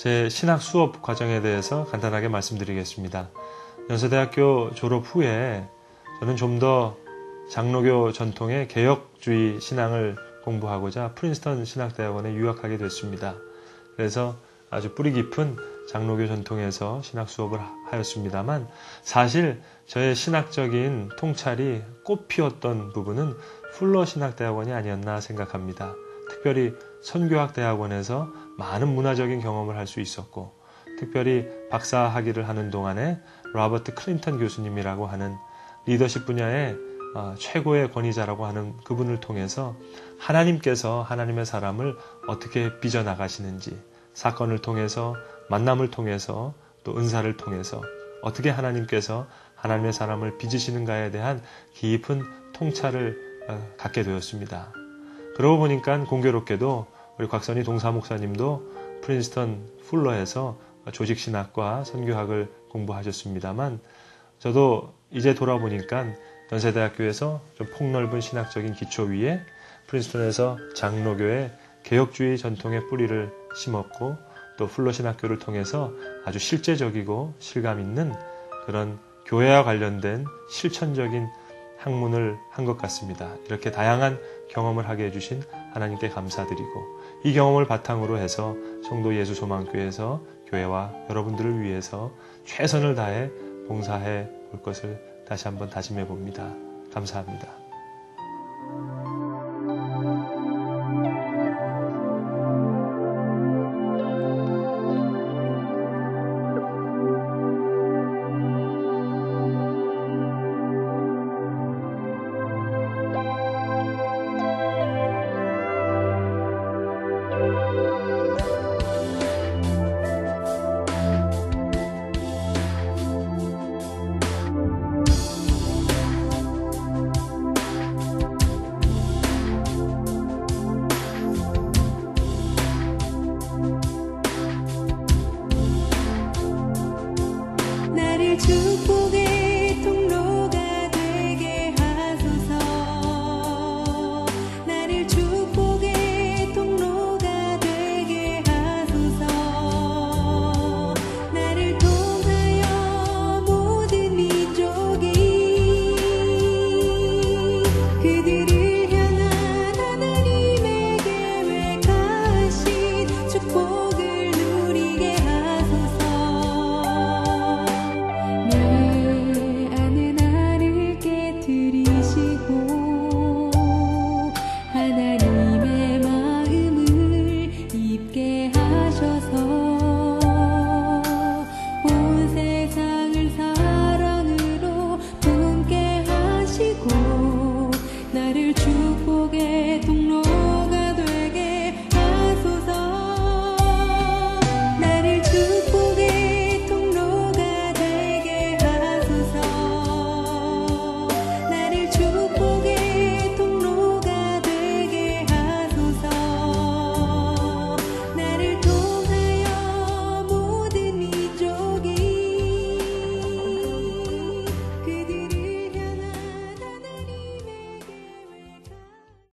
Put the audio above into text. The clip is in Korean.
제 신학 수업 과정에 대해서 간단하게 말씀드리겠습니다. 연세대학교 졸업 후에 저는 좀 더 장로교 전통의 개혁주의 신앙을 공부하고자 프린스턴 신학대학원에 유학하게 됐습니다. 그래서 아주 뿌리 깊은 장로교 전통에서 신학 수업을 하였습니다만 사실 저의 신학적인 통찰이 꽃 피웠던 부분은 풀러 신학대학원이 아니었나 생각합니다. 특별히 선교학 대학원에서 많은 문화적인 경험을 할 수 있었고 특별히 박사 학위를 하는 동안에 로버트 클린턴 교수님이라고 하는 리더십 분야의 어, 최고의 권위자라고 하는 그분을 통해서 하나님께서 하나님의 사람을 어떻게 빚어나가시는지 사건을 통해서 만남을 통해서 또 은사를 통해서 어떻게 하나님께서 하나님의 사람을 빚으시는가에 대한 깊은 통찰을 어, 갖게 되었습니다. 그러고 보니까 공교롭게도 우리 곽선희 동사 목사님도 프린스턴 풀러에서 조직신학과 선교학을 공부하셨습니다만 저도 이제 돌아보니까 연세대학교에서 좀 폭넓은 신학적인 기초 위에 프린스턴에서 장로교의 개혁주의 전통의 뿌리를 심었고 또 플러 신학교를 통해서 아주 실제적이고 실감 있는 그런 교회와 관련된 실천적인 학문을 한 것 같습니다. 이렇게 다양한 경험을 하게 해주신 하나님께 감사드리고 이 경험을 바탕으로 해서 성도 예수 소망교회에서 교회와 여러분들을 위해서 최선을 다해 봉사해 볼 것을 다시 한번 다짐해 봅니다. 감사합니다. 就不。high.